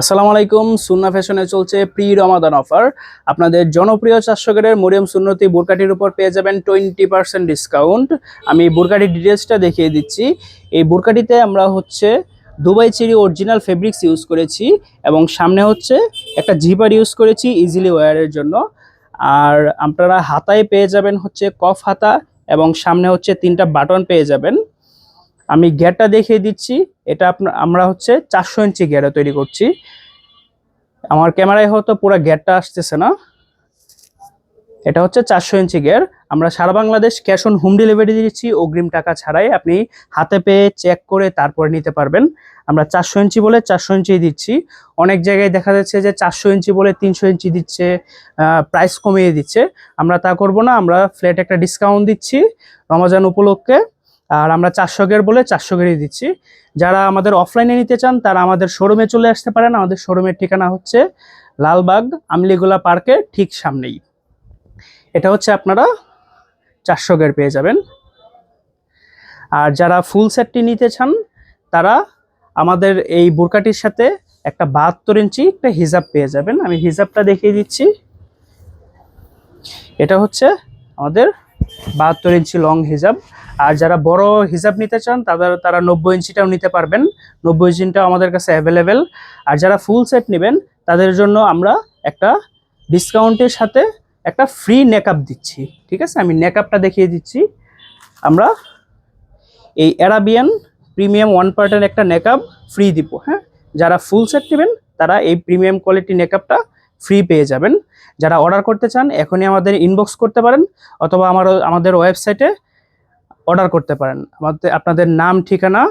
আসসালামু আলাইকুম, সুন্না ফ্যাশনে চলছে প্রি রমাদান অফার আপনাদের জনপ্রিয় চারশোকের মরিয়ম সুন্নতি বোরকাটির উপর পেয়ে যাবেন টোয়েন্টি পার্সেন্ট ডিসকাউন্ট আমি বোরকাটির ডিটেলসটা দেখিয়ে দিচ্ছি। এই বোরকাটিতে আমরা হচ্ছে Dubai cherry original fabrics use করেছি এবং সামনে হচ্ছে একটা জিপার ইউজ করেছি ইজিলি ওয়্যারের জন্য। আর আপনারা হাতায় পেয়ে যাবেন হচ্ছে কফ হাতা এবং সামনে হচ্ছে তিনটা বাটন পেয়ে যাবেন। আমি গিয়ারটা দেখিয়ে দিচ্ছি। এটা আপনার আমরা হচ্ছে চারশো ইঞ্চি গিয়ারে তৈরি করছি। আমার ক্যামেরায় হয়তো পুরো গিয়ারটা আসতেছে না। এটা হচ্ছে চারশো ইঞ্চি গিয়ার আমরা সারা Bangladesh cash on home delivery দিচ্ছি। অগ্রিম টাকা ছাড়াই আপনি হাতে পেয়ে চেক করে তারপরে নিতে পারবেন। আমরা চারশো ইঞ্চি বলে চারশো ইঞ্চি দিচ্ছি। অনেক জায়গায় দেখা যাচ্ছে যে চারশো ইঞ্চি বলে তিনশো ইঞ্চি দিচ্ছে প্রাইস কমিয়ে দিচ্ছে। আমরা তা করব না। আমরা ফ্ল্যাট একটা ডিসকাউন্ট দিচ্ছি। রমজান উপলক্ষে আর আমরা চারশো গের বলে চারশো গেরই দিচ্ছি। যারা আমাদের অফলাইনে নিতে চান, তারা আমাদের শোরুমে চলে আসতে পারেন। আমাদের শোরুমের ঠিকানা হচ্ছে লালবাগ, আমলিগোলা পার্কের ঠিক সামনেই। এটা হচ্ছে আপনারা চারশো গের পেয়ে যাবেন। আর যারা ফুল সেটটি নিতে চান, তারা আমাদের এই বোরকাটির সাথে একটা বাহাত্তর ইঞ্চি একটা হিজাব পেয়ে যাবেন। আমি হিজাবটা দেখিয়ে দিচ্ছি। এটা হচ্ছে আমাদের বাহাত্তর ইঞ্চি লং হিজাব আর যারা বড় হিসাব নিতে চান, তাদের, তারা নব্বই ইঞ্চিটাও নিতে পারবেন। নব্বই ইঞ্চিটাও আমাদের কাছে অ্যাভেলেবেল আর যারা ফুল সেট নেবেন, তাদের জন্য আমরা একটা ডিসকাউন্টের সাথে একটা ফ্রি নেকআপ দিচ্ছি। ঠিক আছে? আমি নেকআপটা দেখিয়ে দিচ্ছি। আমরা এই অ্যারাবিয়ান প্রিমিয়াম ওয়ান পার্টের একটা নেকআপ ফ্রি দিব হ্যাঁ? যারা ফুল সেট নেবেন, তারা এই প্রিমিয়াম কোয়ালিটি নেকআপটা ফ্রি পেয়ে যাবেন। যারা অর্ডার করতে চান, এখনই আমাদের ইনবক্স করতে পারেন, অথবা আমার আমাদের ওয়েবসাইটে অর্ডার করতে পারেন। আমাদের, আপনাদের নাম, ঠিকানা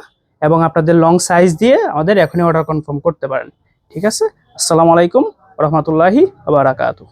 এবং আপনাদের লং সাইজ দিয়ে আমাদের এখনই অর্ডার কনফার্ম করতে পারেন। ঠিক আছে? আসসালামু আলাইকুম, রহমতুল্লাহি বারাকাতু